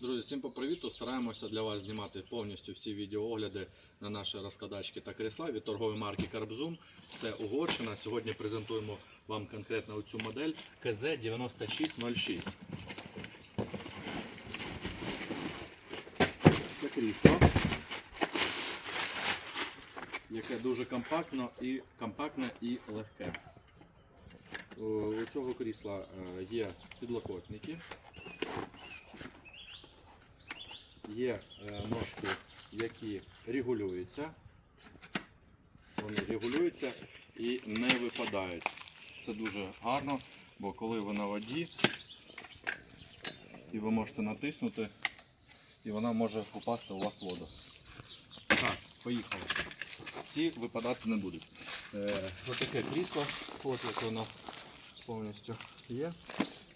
Друзі, всім по. Стараємося для вас знімати повністю всі відеоогляди на наші розкладачки та крісла від торгової марки Карбзум. Це Угорщина. Сьогодні презентуємо вам конкретно цю модель КЗ9606. Це крісло, яке дуже компактно і, компактне і легке. У у цього крісла е, є підлокотники. Є е, ножки, які регулюються. Вони регулюються і не випадають. Це дуже гарно, бо коли ви на воді, і ви можете натиснути, і вона може попасти у вас в воду. Так, поїхали. Ці випадати не будуть. Е, ось таке крісло, от як воно повністю є.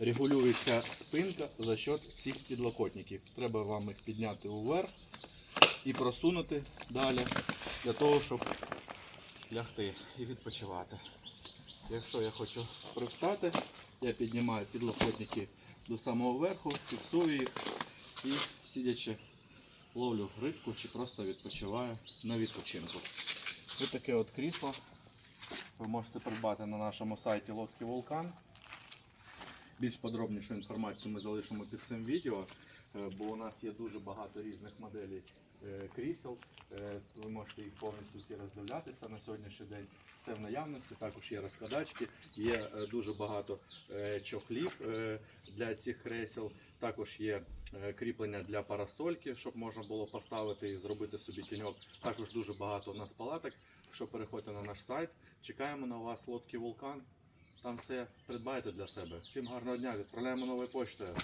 Регулюється спинка за счет цих підлокотників. Треба вам їх підняти вверх і просунути далі для того, щоб лягти і відпочивати. Якщо я хочу привстати, я піднімаю підлокотники до самого верху, фіксую їх і сидячи ловлю рибку чи просто відпочиваю на відпочинку. Ось таке от крісло ви можете придбати на нашому сайті Лодки Вулкан. Більш подробнішу інформацію ми залишимо під цим відео, е, бо у нас є дуже багато різних моделей е, крісел. Е, Ви можете їх повністю всі роздивлятися на сьогоднішній день. Все в наявності, також є розкладачки, є дуже багато чохлів для цих кресел. Також є кріплення для парасольки, щоб можна було поставити і зробити собі тіньок. Також дуже багато у нас палаток. Якщо переходьте на наш сайт, чекаємо на вас лодки Вулкан. Там все придбайте для себе. Всім гарного дня, відправляємо новою поштою.